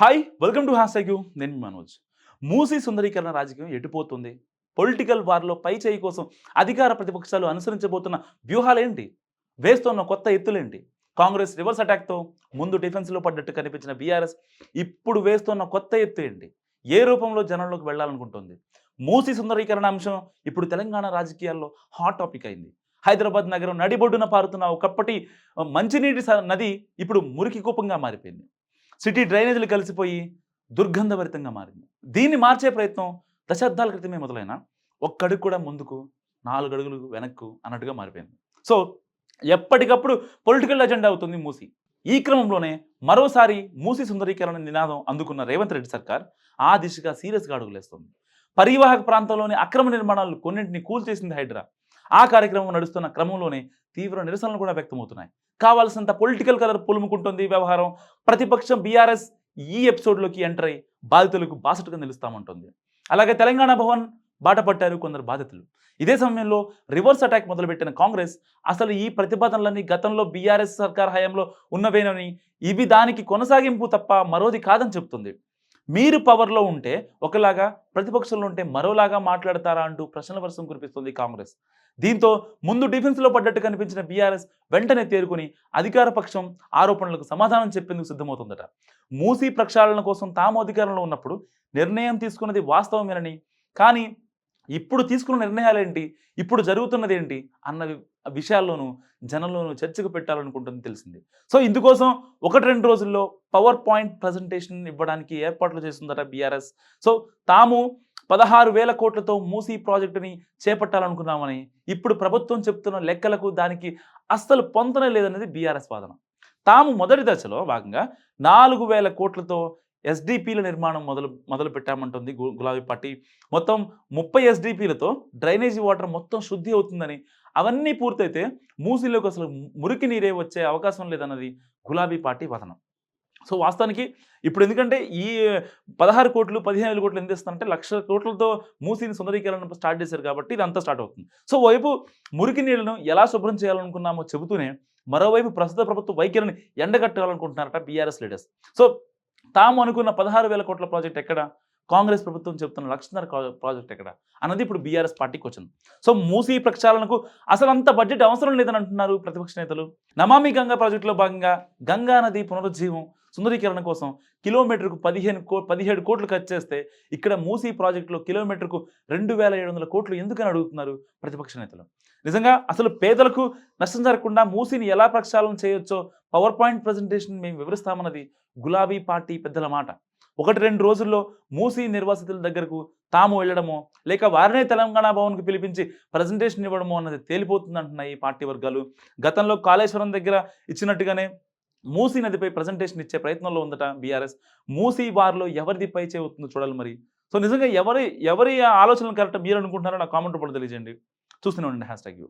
Hi welcome to హాస్ యూ నేను మనోజ్. మూసీ సుందరీకరణ రాజకీయం ఎటుపోతుంది? పొలిటికల్ వార్లో పై చేయి కోసం అధికార ప్రతిపక్షాలు అనుసరించబోతున్న వ్యూహాలేంటి? వేస్తున్న కొత్త ఎత్తులేంటి? కాంగ్రెస్ రివర్స్ అటాక్తో ముందు డిఫెన్స్లో పడ్డట్టు కనిపించిన బీఆర్ఎస్ ఇప్పుడు వేస్తున్న కొత్త ఎత్తు ఏంటి? ఏ రూపంలో జనంలోకి వెళ్ళాలనుకుంటుంది? మూసీ సుందరీకరణ అంశం ఇప్పుడు తెలంగాణ రాజకీయాల్లో హాట్ టాపిక్ అయింది. హైదరాబాద్ నగరం నడిబొడ్డున పారుతున్న ఒకప్పటి మంచినీటి స- నది ఇప్పుడు మురికి కూపంగా మారిపోయింది. సిటీ డ్రైనేజీలు కలిసిపోయి దుర్గంధభరితంగా మారింది. దీన్ని మార్చే ప్రయత్నం దశాబ్దాల క్రితమే మొదలైన ఒక్కడుగు కూడా ముందుకు నాలుగు అడుగులు వెనక్కు అన్నట్టుగా మారిపోయింది. సో ఎప్పటికప్పుడు పొలిటికల్ అజెండా అవుతుంది మూసి. ఈ క్రమంలోనే మరోసారి మూసి సుందరీకరణ నినాదం అందుకున్న రేవంత్ రెడ్డి సర్కార్ ఆ దిశగా సీరియస్గా అడుగులేస్తుంది. పరివాహక ప్రాంతంలోని అక్రమ నిర్మాణాలు కొన్నింటిని కూల్చేసింది హైడ్రా. ఆ కార్యక్రమం నడుస్తున్న క్రమంలోనే తీవ్ర నిరసనలు కూడా వ్యక్తమవుతున్నాయి. కావాల్సినంత పొలిటికల్ కలర్ పులుముకుంటుంది వ్యవహారం. ప్రతిపక్షం బీఆర్ఎస్ ఈ ఎపిసోడ్లోకి ఎంటర్ అయి బాధితులకు బాసటగా నిలుస్తామంటుంది. అలాగే తెలంగాణ భవన్ బాట పట్టారు కొందరు బాధితులు. ఇదే సమయంలో రివర్స్ అటాక్ మొదలుపెట్టిన కాంగ్రెస్ అసలు ఈ ప్రతిపాదనలన్నీ గతంలో బీఆర్ఎస్ సర్కార్ హయాంలో ఉన్నవేనని ఇవి దానికి కొనసాగింపు తప్ప మరోది కాదని చెబుతుంది. మీరు పవర్లో ఉంటే ఒకలాగా ప్రతిపక్షంలో ఉంటే మరోలాగా మాట్లాడతారా అంటూ ప్రశ్నల వర్షం కురిపిస్తుంది కాంగ్రెస్. దీంతో ముందు డిఫెన్స్లో పడ్డట్టు కనిపించిన బీఆర్ఎస్ వెంటనే తేరుకుని అధికార పక్షం ఆరోపణలకు సమాధానం చెప్పేందుకు సిద్ధమవుతుందట. మూసీ ప్రక్షాళన కోసం తాము అధికారంలో ఉన్నప్పుడు నిర్ణయం తీసుకున్నది వాస్తవమేనని కానీ ఇప్పుడు తీసుకున్న నిర్ణయాలేంటి ఇప్పుడు జరుగుతున్నది ఏంటి అన్న విషయాల్లోనూ జనంలోనూ చర్చకు పెట్టాలనుకుంటుంది తెలిసింది. సో ఇందుకోసం ఒకటి రెండు రోజుల్లో పవర్ పాయింట్ ప్రజెంటేషన్ ఇవ్వడానికి ఏర్పాట్లు చేస్తుందట బీఆర్ఎస్ సో తాము పదహారు వేల కోట్లతో మూసీ ప్రాజెక్టుని చేపట్టాలనుకున్నామని ఇప్పుడు ప్రభుత్వం చెప్తున్న లెక్కలకు దానికి అస్సలు పొంతనే లేదనేది బీఆర్ఎస్ వాదన. తాము మొదటి దశలో భాగంగా నాలుగు వేల కోట్లతో ఎస్డిపిల నిర్మాణం మొదలు మొదలు పెట్టామంటుంది గు- గులాబీ పార్టీ. మొత్తం ముప్పై ఎస్డిపిలతో డ్రైనేజీ వాటర్ మొత్తం శుద్ధి అవుతుందని అవన్నీ పూర్తయితే మూసీలోకి అసలు మురికి నీరే వచ్చే అవకాశం లేదన్నది గులాబీ పార్టీ వదనం. సో వాస్తవానికి ఇప్పుడు ఎందుకంటే ఈ పదహారు కోట్లు పదిహేను వేల కోట్లు ఎంత ఇస్తారంటే లక్ష కోట్లతో మూసీని సుందరీకరణ స్టార్ట్ చేశారు కాబట్టి ఇదంతా స్టార్ట్ అవుతుంది. సో వైపు మురికి నీళ్ళను ఎలా శుభ్రం చేయాలనుకున్నామో చెబుతూనే మరోవైపు ప్రస్తుత ప్రభుత్వ వైఖరిని ఎండగట్టాలనుకుంటున్నారట బీఆర్ఎస్ లీడర్స్. సో తాము అనుకున్న పదహారు వేల కోట్ల ప్రాజెక్ట్ ఎక్కడ? కాంగ్రెస్ ప్రభుత్వం చెప్తున్న లక్షన్నర ప్రాజెక్ట్ ఎక్కడ? అన్నది ఇప్పుడు బీఆర్ఎస్ పార్టీకి వచ్చింది. సో మూసీ ప్రక్షాళనకు అసలు అంత బడ్జెట్ అవసరం లేదని అంటున్నారు ప్రతిపక్ష నేతలు. నమామి గంగా ప్రాజెక్టులో భాగంగా గంగా నది పునరుజ్జీవం సుందరీకరణ కోసం కిలోమీటర్కు పదిహేను కో పదిహేడు కోట్లు ఖర్చు చేస్తే ఇక్కడ మూసీ ప్రాజెక్టులో కిలోమీటర్కు రెండు వేల ఏడు వందల కోట్లు ఎందుకని అడుగుతున్నారు ప్రతిపక్ష నేతలు? నిజంగా అసలు పేదలకు నష్టం జరగకుండా మూసీని ఎలా ప్రక్షాళన చేయొచ్చో పవర్ పాయింట్ ప్రజెంటేషన్ మేము వివరిస్తామన్నది గులాబీ పార్టీ పెద్దల మాట. ఒకటి రెండు రోజుల్లో మూసీ నిర్వాసితుల దగ్గరకు తాము వెళ్ళడమో లేక వారినే తెలంగాణ భవన్కు పిలిపించి ప్రజెంటేషన్ ఇవ్వడమో అన్నది తేలిపోతుంది అంటున్నాయి ఈ పార్టీ వర్గాలు. గతంలో కాళేశ్వరం దగ్గర ఇచ్చినట్టుగానే మూసీ నదిపై ప్రజెంటేషన్ ఇచ్చే ప్రయత్నంలో ఉందట బీఆర్ఎస్ మూసీ బార్లో ఎవరిది పై అవుతుందో చూడాలి మరి. సో నిజంగా ఎవరి ఎవరి ఆలోచనలు కరెక్ట్ మీరు అనుకుంటున్నారో నా కామెంట్ రూపంలో తెలియజేయండి. చూస్తూనే ఉండండి హ్యాష్ ట్యాగ్ యూ